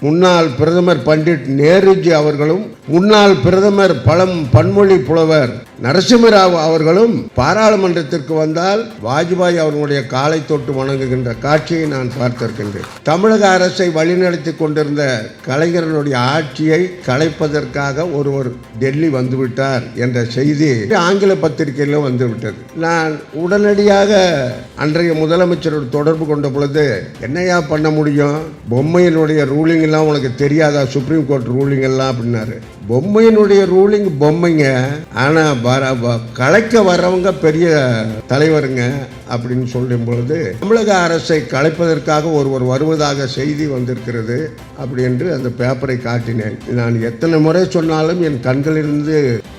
முன்னாள் பிரதமர் பண்டிட் நேருஜி அவர்களும் முன்னாள் பிரதமர் பழம் பன்மொழி புலவர் நரசிம்மராவ் அவர்களும் பாராளுமன்றத்திற்கு வந்தால் வாஜ்பாய் அவர்களுடைய காலை தொட்டு வணங்குகின்ற காட்சியை நான் பார்த்திருக்கின்றேன். தமிழக அரசை வழிநடத்தி கொண்டிருந்த கலைஞரனுடைய ஆட்சியை கலைப்பதற்காக ஒருவர் டெல்லி வந்துவிட்டார் என்ற செய்தி ஆங்கில பத்திரிகையிலும் வந்துவிட்டது. நான் உடனடியாக அன்றைய முதலமைச்சரோடு தொடர்பு கொண்ட பொழுது என்னையா பண்ண முடியும்? பொம்மையினுடைய ரூலிங் எல்லாம் உனக்கு தெரியாதா? சுப்ரீம் கோர்ட் ரூலிங் எல்லாம் அப்படின்னாரு. பொம்மையினுடைய ரூலிங் பொம்மைங்க. ஆனா வர வ- கலைக்க வர்றவங்க பெரிய தலைவருங்க. அப்படின்னு சொல்லும் பொழுது தமிழக அரசை கலைப்பதற்காக ஒருவர் வருவதாக செய்தி வந்திருக்கிறது அப்படி என்று அந்த பேப்பரை காட்டினேன். நான் எத்தனை முறை சொன்னாலும் என் கண்களிலிருந்து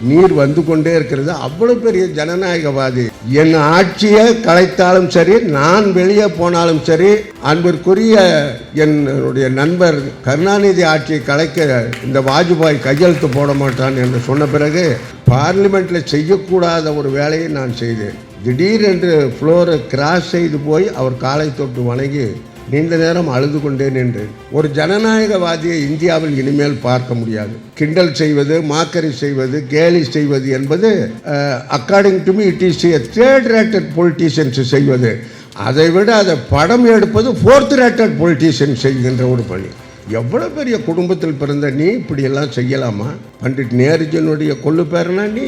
நீர் வந்து கொண்டே இருக்கிறது. அவ்வளவு பெரிய ஜனநாயகவாதி. என் ஆட்சியை கலைத்தாலும் சரி நான் வெளியே போனாலும் சரி அன்பிற்குரிய என்னுடைய நண்பர் கருணாநிதி ஆட்சியை கலைக்க இந்த வாஜ்பாய் கையெழுத்து போட மாட்டான் என்று சொன்ன பிறகு பார்லிமெண்ட்ல செய்யக்கூடாத ஒரு வேலையை நான் செய்தேன். திடீரென்று ஃப்ளோரை கிராஸ் செய்து போய் அவர் காலை தொட்டு வணங்கி நீண்ட நேரம் அழுது கொண்டே நின்றேன் ஒரு ஜனநாயகவாதியை இந்தியாவில் இனிமேல் பார்க்க முடியாது. கிண்டல் செய்வது மாக்கரி செய்வது கேலி செய்வது என்பது according to me it is a third rated politicians செய்வது. அதை விட அதை படம் எடுப்பது ஃபோர்த் ரேட்டட் பொலிட்டீஷியன் செய்கின்ற ஒரு பணி. எவ்வளோ பெரிய குடும்பத்தில் பிறந்த நீ இப்படியெல்லாம் செய்யலாமா? பண்டிட் நேருஜனுடைய கொள்ளு பேரனா நீ.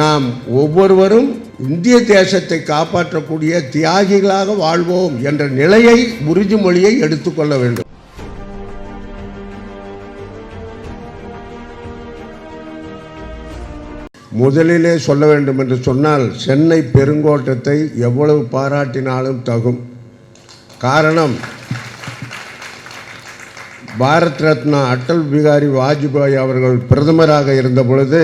நாம் ஒவ்வொருவரும் இந்திய தேசத்தை காப்பாற்றக்கூடிய தியாகிகளாக வாழ்வோம் என்ற நிலையை உறுதிமொழியை எடுத்துக்கொள்ள வேண்டும். முதலிலே சொல்ல வேண்டும் என்று சொன்னால் சென்னை பெருங்கோட்டத்தை எவ்வளவு பாராட்டினாலும் தகும். காரணம் பாரத் ரத்னா அட்டல் பிகாரி வாஜ்பாய் அவர்கள் பிரதமராக இருந்த பொழுது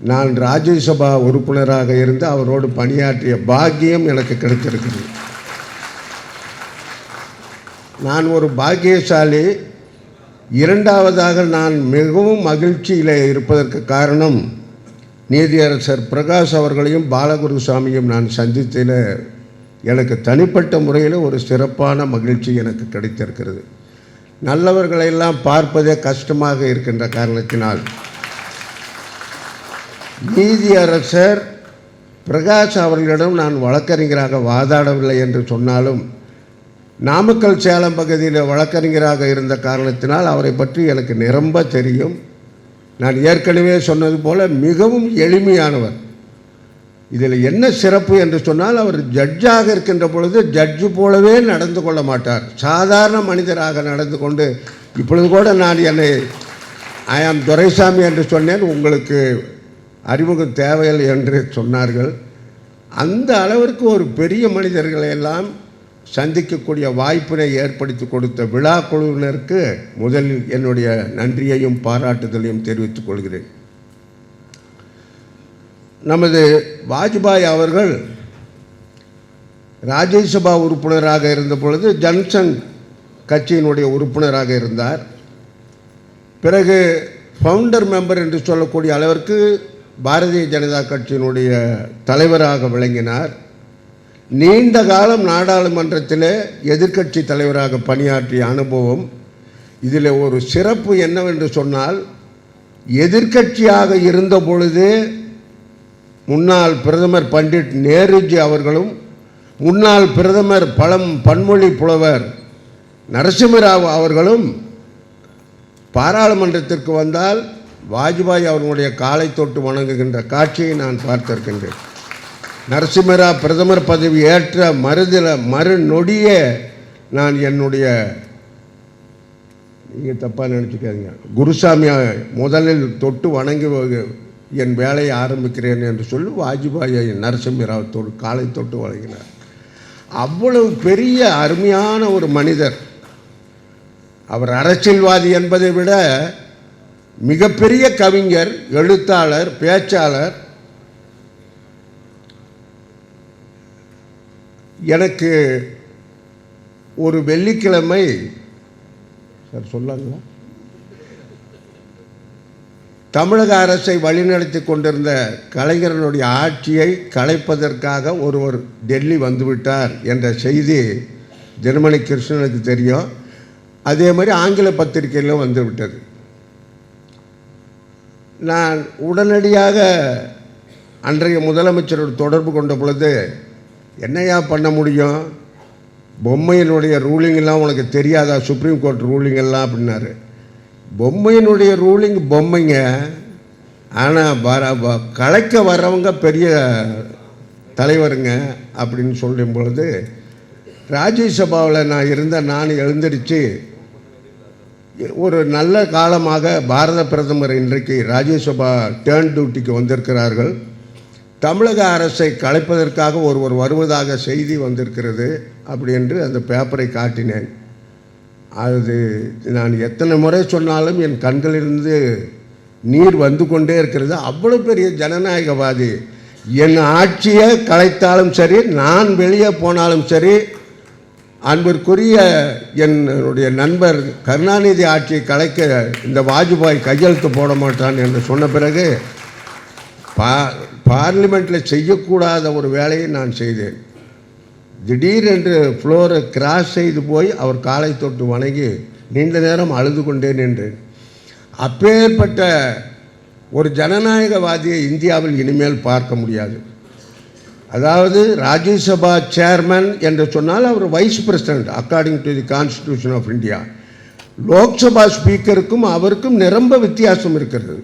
நான் ராஜ்யசபா உறுப்பினராக இருந்து அவரோடு பணியாற்றிய பாக்கியம் எனக்கு கிடைத்திருக்கிறது. நான் ஒரு பாக்கியசாலி. இரண்டாவதாக நான் மிகவும் மகிழ்ச்சியில் இருப்பதற்கு காரணம் நீதியரசர் பிரகாஷ் அவர்களையும் பாலகுருசாமியும் நான் சந்தித்ததில் எனக்கு தனிப்பட்ட முறையில் ஒரு சிறப்பான மகிழ்ச்சி எனக்கு கிடைத்திருக்கிறது. நல்லவர்களையெல்லாம் பார்ப்பதே கஷ்டமாக இருக்கின்ற காரணத்தினால் நீதியரசர் பிரகாஷ் அவர்களிடம் நான் வழக்கறிஞராக வாதாடவில்லை என்று சொன்னாலும் நாமக்கல் சேலம் பகுதியில் வழக்கறிஞராக இருந்த காரணத்தினால் அவரை பற்றி எனக்கு நிரம்ப தெரியும். நான் ஏற்கனவே சொன்னது போல மிகவும் எளிமையானவர். இதில் என்ன சிறப்பு என்று சொன்னால் அவர் ஜட்ஜாக இருக்கின்ற பொழுது ஜட்ஜு போலவே நடந்து கொள்ள மாட்டார். சாதாரண மனிதராக நடந்து கொண்டு இப்பொழுது கூட நான் என்னை ஐ ஆம் துரைசாமி என்று சொன்னேன். உங்களுக்கு அறிமுகம் தேவையில்லை என்று சொன்னார்கள். அந்த அளவிற்கு ஒரு பெரிய மனிதர்களை எல்லாம் சந்திக்கக்கூடிய வாய்ப்பினை ஏற்படுத்தி கொடுத்த விழா குழுவினருக்கு முதலில் என்னுடைய நன்றியையும் பாராட்டுதலையும் தெரிவித்துக் கொள்கிறேன். நமது வாஜ்பாய் அவர்கள் ராஜ்யசபா உறுப்பினராக இருந்த பொழுது ஜன்சங் கட்சியினுடைய உறுப்பினராக இருந்தார். பிறகு ஃபவுண்டர் மெம்பர் என்று சொல்லக்கூடிய அளவிற்கு பாரதிய ஜனதா கட்சியினுடைய தலைவராக விளங்கினார். நீண்ட காலம் நாடாளுமன்றத்தில் எதிர்க்கட்சி தலைவராக பணியாற்றிய அனுபவம் இதில் ஒரு சிறப்பு என்னவென்று சொன்னால் எதிர்க்கட்சியாக இருந்த பொழுது முன்னாள் பிரதமர் பண்டிட் நேருஜி அவர்களும் முன்னாள் பிரதமர் பழம் பன்மொழி புலவர் நரசிம்மராவ் அவர்களும் பாராளுமன்றத்திற்கு வந்தால் வாஜ்பாய் அவர்களுடைய காலை தொட்டு வணங்குகின்ற காட்சியை நான் பார்த்திருக்கின்றேன். நரசிம்மரா பிரதமர் பதவி ஏற்ற மறுதில மறுநொடியே நான் என்னுடைய நீங்கள் தப்பாக நினச்சிக்காதீங்க. குருசாமி முதலில் தொட்டு வணங்கி என் வேலையை ஆரம்பிக்கிறேன் என்று சொல்லி வாஜ்பாயை நரசிம்மராவ் தொட்டு காலை தொட்டு வழங்கினார் அவ்வளவு பெரிய அருமையான ஒரு மனிதர். அவர் அரசியல்வாதி என்பதை விட மிகப்பெரிய கவிஞர் எழுத்தாளர் பேச்சாளர். எனக்கு ஒரு வெள்ளிக்கிழமை சார் சொல்லாங்களா? தமிழக அரசை வழிநடத்தி கொண்டிருந்த கலைஞரனுடைய ஆட்சியை கலைப்பதற்காக ஒருவர் டெல்லி வந்துவிட்டார் என்ற செய்தி ஜெர்மனி கிருஷ்ணனுக்கு தெரியும். அதே மாதிரி ஆங்கில பத்திரிகையிலும் வந்துவிட்டது. நான் உடனடியாக அன்றைய முதலமைச்சரோடு தொடர்பு கொண்ட பொழுது என்னையா பண்ண முடியும்? பொம்மையினுடைய ரூலிங்கெல்லாம் உனக்கு தெரியாதா? சுப்ரீம் கோர்ட் ரூலிங்கெல்லாம் அப்படின்னாரு. பொம்மையினுடைய ரூலிங் பொம்மைங்க. ஆனால் வர வ- கலைக்க வர்றவங்க பெரிய தலைவருங்க அப்படின்னு சொல்லும் பொழுது ராஜ்யசபாவில் நான் இருந்த நான் எழுந்திருச்சு ஒரு நல்ல காலமாக பாரத பிரதமர் இன்றைக்கு ராஜ்யசபா டேர்ன் டியூட்டிக்கு வந்திருக்கிறார்கள். தமிழக அரசை கலைப்பதற்காக ஒருவர் வருவதாக செய்தி வந்திருக்கிறது அப்படி என்று அந்த பேப்பரை காட்டினேன். அது நான் எத்தனை முறை சொன்னாலும் என் கண்களிலிருந்து நீர் வந்து கொண்டே இருக்கிறது. அவ்வளோ பெரிய ஜனநாயகவாதி. என் ஆட்சியை கலைத்தாலும் சரி நான் வெளியே போனாலும் சரி அன்பிற்குரிய என்னுடைய நண்பர் கருணாநிதி ஆட்சியை கலைக்க இந்த வாஜ்பாய் கையெழுத்து போட மாட்டான் என்று சொன்ன பிறகு பா பார்லிமெண்ட்டில் செய்யக்கூடாத ஒரு வேலையை நான் செய்தேன். திடீரென்று ஃப்ளோரை கிராஸ் செய்து போய் அவர் காலை தொட்டு வணங்கி நீண்ட நேரம் அழுது கொண்டே நின்றேன். அப்பேற்பட்ட ஒரு ஜனநாயகவாதியை இந்தியாவில் இனிமேல் பார்க்க முடியாது. அதாவது ராஜ்யசபா சேர்மன் என்று சொன்னால் அவர் vice president according to the constitution of India Lok Sabha ஸ்பீக்கருக்கும் அவருக்கும் நிரம்ப வித்தியாசம் இருக்கிறது.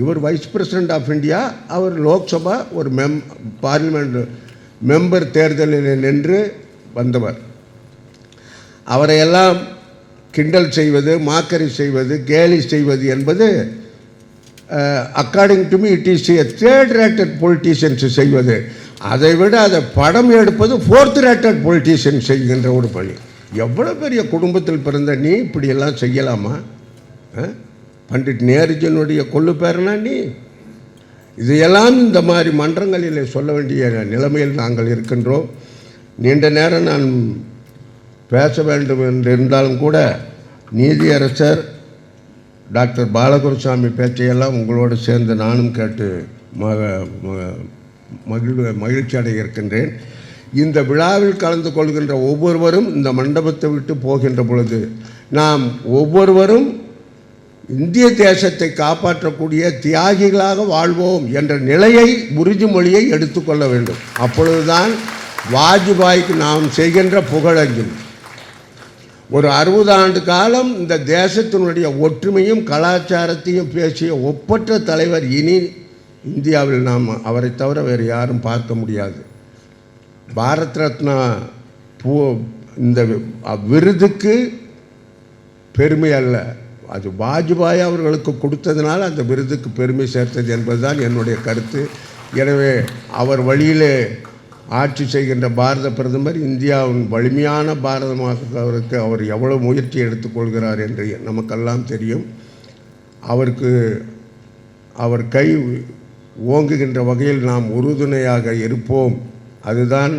இவர் வைஸ் பிரசிடென்ட் ஆஃப் இந்தியா அவர் லோக்சபா ஒரு மெம் பார்லிமெண்ட் மெம்பர் தேர்தலில் நின்று வந்தவர். அவரையெல்லாம் கிண்டல் செய்வது மாக்கரி செய்வது கேலி செய்வது என்பது according to me it is a third rated politicians செய்வது. அதை விட அதை படம் எடுப்பது ஃபோர்த் ரேட்டட் பொலிட்டீஷியன் செய்கின்ற ஒரு பணி. எவ்வளோ பெரிய குடும்பத்தில் பிறந்த நீ இப்படியெல்லாம் செய்யலாமா? பண்டிட் நேருஜனுடைய கொள்ளு பேரனா நீ? இதையெல்லாம் இந்த மாதிரி மன்றங்களில் சொல்ல வேண்டிய நிலைமையில் நாங்கள் இருக்கின்றோம். நீண்ட நேரம் நான் பேச வேண்டும் என்று இருந்தாலும் கூட நீதியரசர் டாக்டர் பாலகுருசாமி பேச்சையெல்லாம் உங்களோடு சேர்ந்து நானும் கேட்டு ம ம- மகிழ் மகிழ்ச்சி அடைய இருக்கின்றேன் இந்த விழாவில் கலந்து கொள்கின்ற ஒவ்வொருவரும் இந்த மண்டபத்தை விட்டு போகின்ற பொழுது நாம் ஒவ்வொருவரும் இந்திய தேசத்தை காப்பாற்றக்கூடிய தியாகிகளாக வாழ்வோம் என்ற நிலையை உறுதிமொழியை எடுத்துக்கொள்ள வேண்டும். அப்பொழுதுதான் வாஜ்பாய்க்கு நாம் செய்கின்ற புகழஞ்சும் ஒரு அறுபது ஆண்டு காலம் இந்த தேசத்தினுடைய ஒற்றுமையும் கலாச்சாரத்தையும் பேசிய ஒப்பற்ற தலைவர் இனி இந்தியாவில் நாம் அவரை தவிர வேறு யாரும் பார்க்க முடியாது. பாரத் ரத்னா பூ இந்த விருதுக்கு பெருமை அல்ல. அது வாஜ்பாய் அவர்களுக்கு கொடுத்ததுனால அந்த விருதுக்கு பெருமை சேர்த்தது என்பதுதான் என்னுடைய கருத்து. எனவே அவர் வழியிலே ஆட்சி செய்கின்ற பாரத பிரதமர் இந்தியாவின் வலிமையான பாரதமாக்குவதற்கு அவர் எவ்வளவு முயற்சி எடுத்துக்கொள்கிறார் என்று நமக்கெல்லாம் தெரியும். அவருக்கு அவர் கை ஓங்குகின்ற வகையில் நாம் உறுதுணையாக இருப்போம். அதுதான்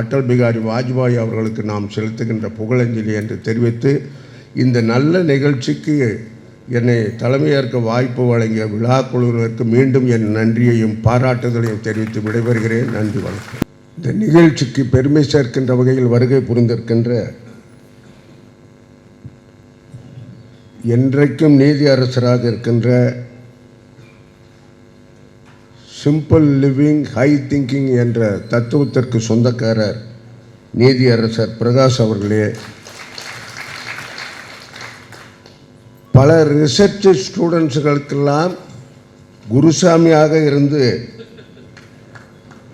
அட்டல் பிகாரி வாஜ்பாய் அவர்களுக்கு நாம் செலுத்துகின்ற புகழஞ்சலி என்று தெரிவித்து இந்த நல்ல நிகழ்ச்சிக்கு என்னை தலைமையேற்க வாய்ப்பு வழங்கிய விழா குழுவினருக்கு மீண்டும் என் நன்றியையும் பாராட்டுதலையும் தெரிவித்து விடைபெறுகிறேன். நன்றி வணக்கம். இந்த நிகழ்ச்சிக்கு பெருமை சேர்க்கின்ற வகையில் வருகை புரிந்திருக்கின்ற என்றைக்கும் நீதி அரசராக இருக்கின்ற சிம்பிள் லிவிங் ஹை திங்கிங் என்ற தத்துவத்திற்கு சொந்தக்காரர் நீதியரசர் பிரகாஷ் அவர்களே பல ரிசர்ச் ஸ்டூடெண்ட்ஸுகளுக்கெல்லாம் குருசாமியாக இருந்து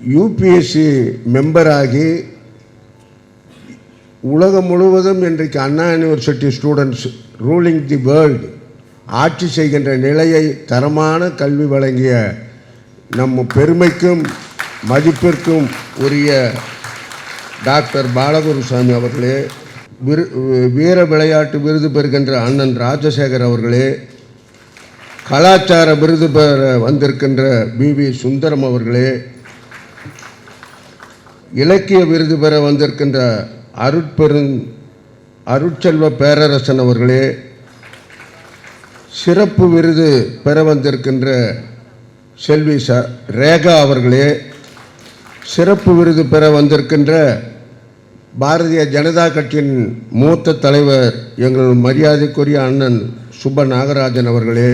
யூபிஎஸ்சி மெம்பராகி உலகம் முழுவதும் இன்றைக்கு Anna university students ruling the world ஆட்சி செய்கின்ற நிலையை தரமான கல்வி வழங்கிய நம்ம பெருமைக்கும் மதிப்பிற்கும் உரிய டாக்டர் பாலகுருசாமி அவர்களே விரு வீர விளையாட்டு விருது பெறுகின்ற அண்ணன் ராஜசேகர் அவர்களே கலாச்சார விருது பெற வந்திருக்கின்ற பி வி சுந்தரம் அவர்களே இலக்கிய விருது பெற வந்திருக்கின்ற அருட்பெருங் அருட்செல்வ பேரரசன் அவர்களே சிறப்பு விருது பெற வந்திருக்கின்ற செல்வி ச ரேகா அவர்களே சிறப்பு விருது பெற வந்திருக்கின்ற பாரதிய ஜனதா கட்சியின் மூத்த தலைவர் எங்கள் மரியாதைக்குரிய அண்ணன் சுப்ப நாகராஜன் அவர்களே